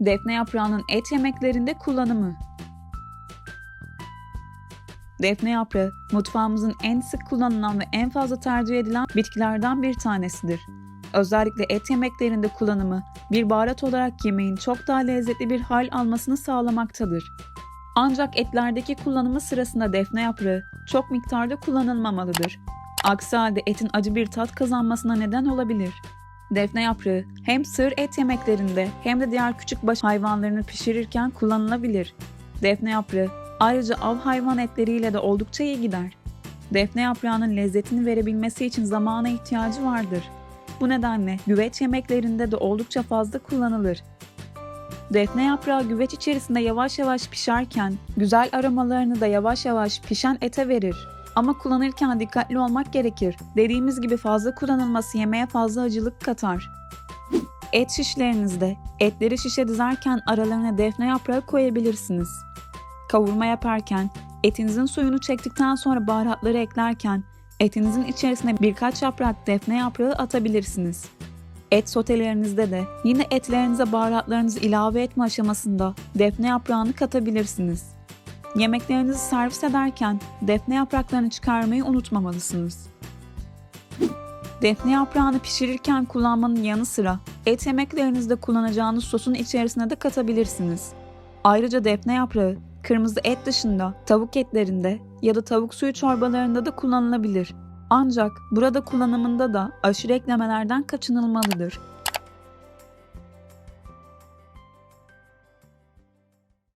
Defne yaprağının et yemeklerinde kullanımı. Defne yaprağı mutfağımızın en sık kullanılan ve en fazla tercih edilen bitkilerden bir tanesidir. Özellikle et yemeklerinde kullanımı bir baharat olarak yemeğin çok daha lezzetli bir hal almasını sağlamaktadır. Ancak etlerdeki kullanımı sırasında defne yaprağı çok miktarda kullanılmamalıdır. Aksi halde etin acı bir tat kazanmasına neden olabilir. Defne yaprağı hem sığır et yemeklerinde hem de diğer küçük baş hayvanlarını pişirirken kullanılabilir. Defne yaprağı ayrıca av hayvan etleriyle de oldukça iyi gider. Defne yaprağının lezzetini verebilmesi için zamana ihtiyacı vardır. Bu nedenle güveç yemeklerinde de oldukça fazla kullanılır. Defne yaprağı güveç içerisinde yavaş yavaş pişerken güzel aromalarını da yavaş yavaş pişen ete verir. Ama kullanırken dikkatli olmak gerekir. Dediğimiz gibi fazla kullanılması yemeğe fazla acılık katar. Et şişlerinizde etleri şişe dizerken aralarına defne yaprağı koyabilirsiniz. Kavurma yaparken etinizin suyunu çektikten sonra baharatları eklerken etinizin içerisine birkaç yaprak defne yaprağı atabilirsiniz. Et sotelerinizde de yine etlerinize baharatlarınızı ilave etme aşamasında defne yaprağını katabilirsiniz. Yemeklerinizi servis ederken defne yapraklarını çıkarmayı unutmamalısınız. Defne yaprağını pişirirken kullanmanın yanı sıra et yemeklerinizde kullanacağınız sosun içerisine de katabilirsiniz. Ayrıca defne yaprağı kırmızı et dışında tavuk etlerinde ya da tavuk suyu çorbalarında da kullanılabilir. Ancak burada kullanımında da aşırı eklemelerden kaçınılmalıdır.